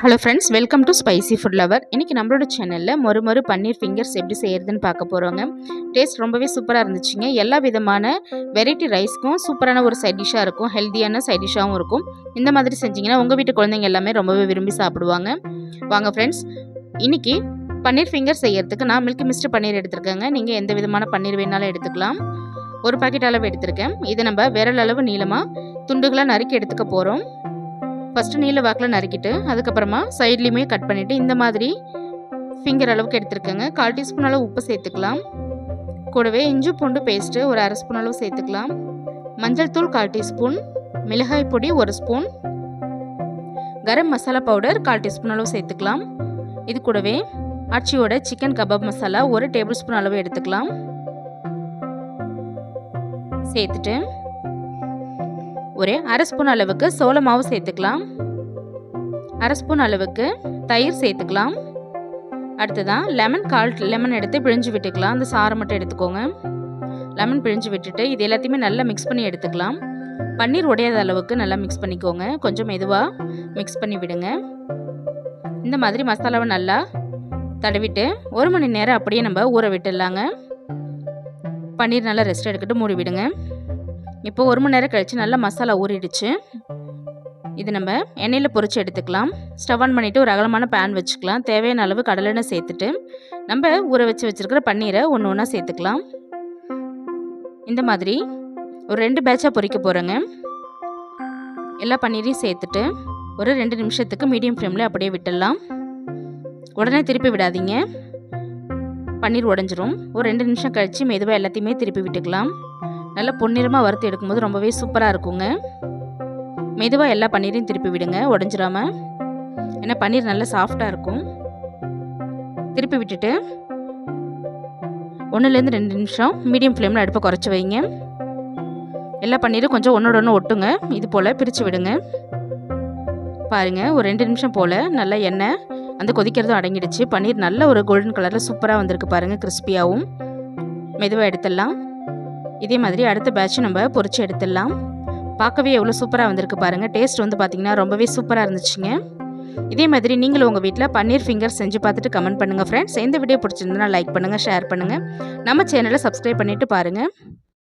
Hello friends welcome to spicy food lover இன்றைக்கி நம்மளோட சேனலில் மொறு மொறு பன்னீர் ஃபிங்கர்ஸ் எப்படி செய்கிறதுன்னு பார்க்க போகிறோங்க டேஸ்ட் ரொம்பவே சூப்பராக இருந்துச்சுங்க. எல்லா விதமான வெரைட்டி ரைஸ்க்கும் சூப்பரான ஒரு சைட் டிஷ்ஷாக இருக்கும். ஹெல்த்தியான சைட் டிஷ்ஷாகவும் இருக்கும். இந்த மாதிரி செஞ்சிங்கன்னா உங்கள் வீட்டு குழந்தைங்க எல்லாமே ரொம்பவே விரும்பி சாப்பிடுவாங்க. வாங்க ஃப்ரெண்ட்ஸ் இன்றைக்கி பன்னீர் ஃபிங்கர் செய்கிறதுக்கு நான் மில்க் மிஸ்டர் பன்னீர் எடுத்துருக்கேங்க. நீங்கள் எந்த விதமான பன்னீர் வேணாலும் எடுத்துக்கலாம். ஒரு பாக்கெட் அளவு எடுத்திருக்கேன். இதை நம்ம விரல் அளவு நீளமாக துண்டுகளாக நறுக்கி எடுத்துக்க போகிறோம் ஃபஸ்ட்டு நீல வாக்கில் நறுக்கிட்டு அதுக்கப்புறமா சைட்லேயுமே கட் பண்ணிவிட்டு இந்த மாதிரி ஃபிங்கர் அளவுக்கு எடுத்துருக்கேங்க. கால் டீஸ்பூன் அளவு உப்பு சேர்த்துக்கலாம். கூடவே இஞ்சி பூண்டு பேஸ்ட்டு ஒரு அரை ஸ்பூன் அளவு சேர்த்துக்கலாம். மஞ்சள் தூள் கால் டீஸ்பூன். மிளகாய் பொடி ஒரு ஸ்பூன். கரம் மசாலா பவுடர் கால் டீஸ்பூன் அளவு சேர்த்துக்கலாம். இது கூடவே ஆச்சியோட சிக்கன் கபாப் மசாலா ஒரு டேபிள் ஸ்பூன் அளவு எடுத்துக்கலாம். சேர்த்துட்டு ஒரு அரை ஸ்பூன் அளவுக்கு சோள மாவு சேர்த்துக்கலாம். அரை ஸ்பூன் அளவுக்கு தயிர் சேர்த்துக்கலாம். அடுத்ததான் லெமன் கால் லெமன் எடுத்து பிழிஞ்சு விட்டுக்கலாம். அந்த சாரை மட்டும் எடுத்துக்கோங்க. லெமன் பிழிஞ்சு விட்டுட்டு இது எல்லாத்தையுமே நல்லா மிக்ஸ் பண்ணி எடுத்துக்கலாம். பன்னீர் உடையாத அளவுக்கு நல்லா மிக்ஸ் பண்ணிக்கோங்க. கொஞ்சம் மெதுவாக மிக்ஸ் பண்ணி விடுங்க. இந்த மாதிரி மசாலாவை நல்லா தடவிட்டு ஒரு மணி நேரம் அப்படியே நம்ம ஊற விட்டுடலாங்க. பன்னீர் நல்லா ரெஸ்ட் எடுக்கிட்டு மூடி விடுங்க. இப்போ ஒரு மணி நேரம் கழித்து நல்லா மசாலா ஊறிடுச்சு. இது நம்ம எண்ணெயில் பொரித்து எடுத்துக்கலாம். ஸ்டவ் ஆன் பண்ணிவிட்டு ஒரு அகலமான பேன் வச்சுக்கலாம். தேவையான அளவு கடலெண்ணெய் சேர்த்துட்டு நம்ம ஊற வச்சு வச்சுருக்கிற பன்னீரை ஒன்று ஒன்றா சேர்த்துக்கலாம். இந்த மாதிரி ஒரு ரெண்டு பேட்சாக பொறிக்க போகிறேங்க எல்லா பன்னீரையும் சேர்த்துட்டு ஒரு ரெண்டு நிமிஷத்துக்கு மீடியம் ஃப்ளேமில் அப்படியே விட்டுடலாம். உடனே திருப்பி விடாதீங்க. பன்னீர் உடஞ்சிரும். ஒரு ரெண்டு நிமிஷம் கழித்து மெதுவாக எல்லாத்தையுமே திருப்பி விட்டுக்கலாம். நல்லா பொன்னிறமாக வறுத்து எடுக்கும்போது ரொம்பவே சூப்பராக இருக்குங்க. மெதுவாக எல்லா பன்னீரையும் திருப்பி விடுங்க உடஞ்சிராம. ஏன்னா பன்னீர் நல்லா சாஃப்டாக இருக்கும். திருப்பி விட்டுட்டு ஒன்றுலேருந்து ரெண்டு நிமிஷம் மீடியம் ஃப்ளேமில் அடுப்பை குறைச்சி வைங்க. எல்லா பன்னீரும் கொஞ்சம் ஒன்றோட ஒன்று ஒட்டுங்க. இது போல் பிரித்து விடுங்க. பாருங்கள் ஒரு ரெண்டு நிமிஷம் போல் நல்லா எண்ணெய் அந்த கொதிக்கிறதும் அடங்கிடுச்சு. பன்னீர் நல்ல ஒரு கோல்டன் கலரில் சூப்பராக வந்திருக்கு பாருங்கள் கிறிஸ்பியாகவும் மெதுவாக எடுத்துடலாம். இதே மாதிரி அடுத்த பேட்ச் நம்ம பொறிச்சு எடுத்துடலாம். பார்க்கவே எவ்வளோ சூப்பராக வந்திருக்கு பாருங்கள் டேஸ்ட் வந்து பார்த்திங்கன்னா ரொம்பவே சூப்பராக இருந்துச்சுங்க. இதே மாதிரி நீங்களும் உங்கள் வீட்டில் பன்னீர் ஃபிங்கர் செஞ்சு பார்த்துட்டு கமெண்ட் பண்ணுங்கள் ஃப்ரெண்ட்ஸ் எந்த வீடியோ பிடிச்சிருந்தனா லைக் பண்ணுங்கள் ஷேர் பண்ணுங்கள் நம்ம சேனலை சப்ஸ்கிரைப் பண்ணிவிட்டு பாருங்கள்